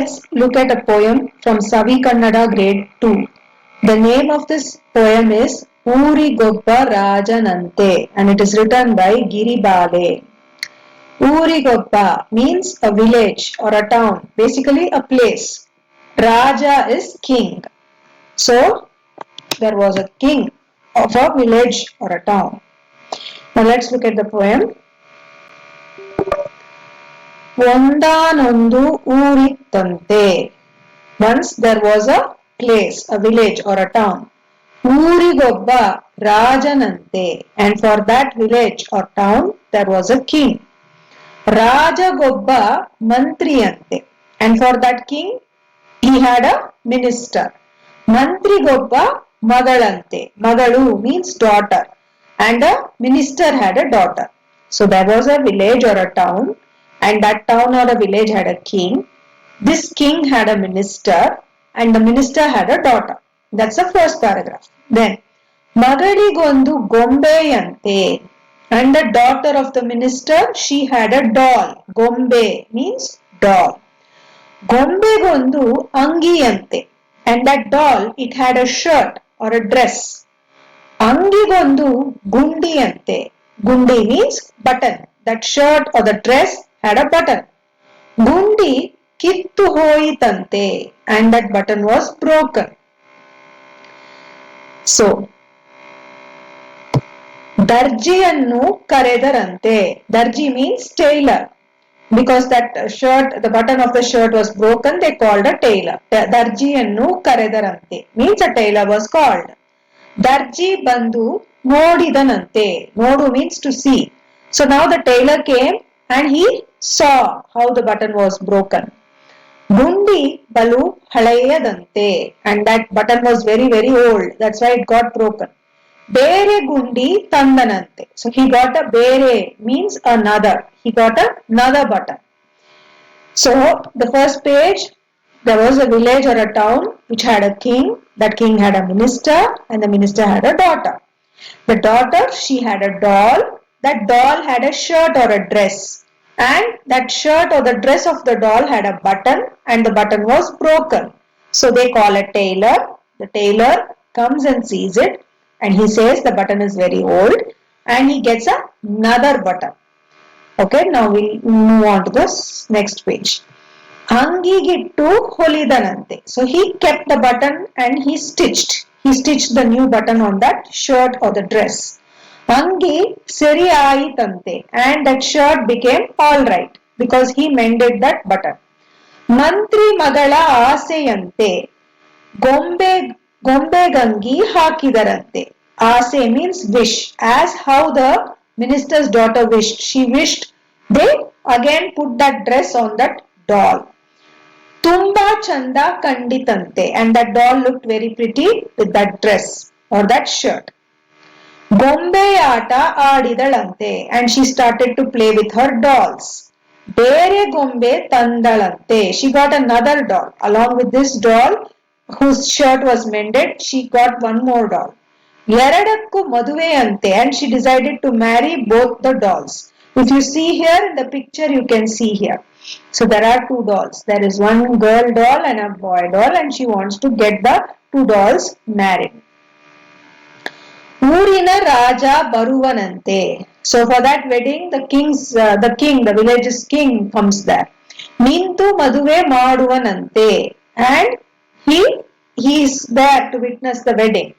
let's look at a poem from Savi Kannada grade 2. The name of this poem is Uri Gobba Rajanante and it is written by Giri Bale. Uri Gobba means a village or a town, basically a place. Raja is king. So there was a king of a village or a town. Now let's look at the poem. ಒಂದಾನೊಂದು ಊರಿತ್ತಂತೆ once there was a place a village or a town ಊರಿಗೊಬ್ಬ ರಾಜನಂತೆ and for that village or town there was a king ರಾಜಗೊಬ್ಬ ಮಂತ್ರಿಯಂತೆ and for that king he had a minister ಮಂತ್ರಿಗೊಬ್ಬ ಮಗಳಂತೆ ಮಗಳು means daughter and a minister had a daughter so there was a village or a town and that town or a village had a king this king had a minister and the minister had a daughter that's the first paragraph then ಮಗಳಿಗೊಂದು ಗೊಂಬೆಯಂತೆ and the daughter of the minister she had a doll ಗೊಂಬೆ means doll ಗೊಂಬೆಗೊಂದು ಅಂಗಿಯಂತೆ and that doll it had a shirt or a dress ಅಂಗಿಗೊಂದು ಗುಂಡಿಯಂತೆ ಗುಂಡಿ means button that shirt or the dress had a button ಗುಂಡಿ ಕಿತ್ತು ಹೋಯಿತಂತೆ and that button was broken so ದರ್ಜಿಯನ್ನು ಕರೆದರಂತೆ ದರ್ಜಿ means tailor because that shirt the button of the shirt was broken they called a tailor ದರ್ಜಿಯನ್ನು ಕರೆದರಂತೆ means a tailor was called ದರ್ಜಿ ಬಂದು ನೋಡಿದನಂತೆ ನೋಡು means to see so now the tailor came and he saw how the button was broken. Gundi balu halayadante and that button was very very old. That's why it got broken. Bere gundi tandanante. So he got a bere means another. He got another button. So the first page there was a village or a town which had a king. That king had a minister and the minister had a daughter. The daughter she had a doll. That doll had a shirt or a dress and that shirt or the dress of the doll had a button and the button was broken so they call a tailor the tailor comes and sees it and he says the button is very old and he gets a, another button okay now we'll move on to this next page ಅಂಗಿಗಿಟ್ಟು ಹೊಲಿದನಂತೆ so he kept the button and he stitched he stitched the new button on that shirt or the dress ಅಂಗಿ ಸರಿ ಆಯಿತಂತೆ and that shirt became all right because he mended that button ಮಂತ್ರಿ ಮಗಳ ಆಸೆಯಂತೆ ಗೊಂಬೆ ಗೊಂಬೆಗಂಗಿ ಹಾಕಿದರಂತೆ ಆಸೆ means wish as how the minister's daughter wished she wished they again put that dress on that doll ತುಂಬಾ ಚಂದ ಕಂಡಿತಂತೆ and that doll looked very pretty with that dress or that shirt ಗೊಂಬೆಯಾಟ ಆಡಿದಳಂತೆ and she started to play with her dolls ಬೇರೆ ಗೊಂಬೆ ತಂದಳಂತೆ she got another doll along with this doll whose shirt was mended she got one more doll ಎರಡಕ್ಕೂ ಮದುವೆಯಂತೆ and she decided to marry both the dolls if you see here in the picture you can see here so there are two dolls there is one girl doll and a boy doll and she wants to get the two dolls married ಊರಿನ ರಾಜ ಬರುವನಂತೆ so for that wedding the king's uh, the king the village's king comes there ನಿಂತು ಮದುವೆ ಮಾಡುವನಂತೆ and he he is there to witness the wedding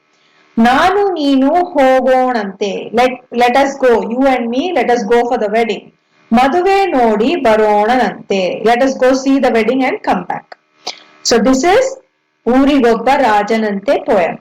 ನಾನು ನೀನು ಹೋಗೋಣಂತೆ let let us go you and me let us go for the wedding ಮದುವೆ ನೋಡಿ ಬರೋಣನಂತೆ let us go see the wedding and come back so this is ಊರಿಗೊಬ್ಬ ರಾಜನಂತೆ poem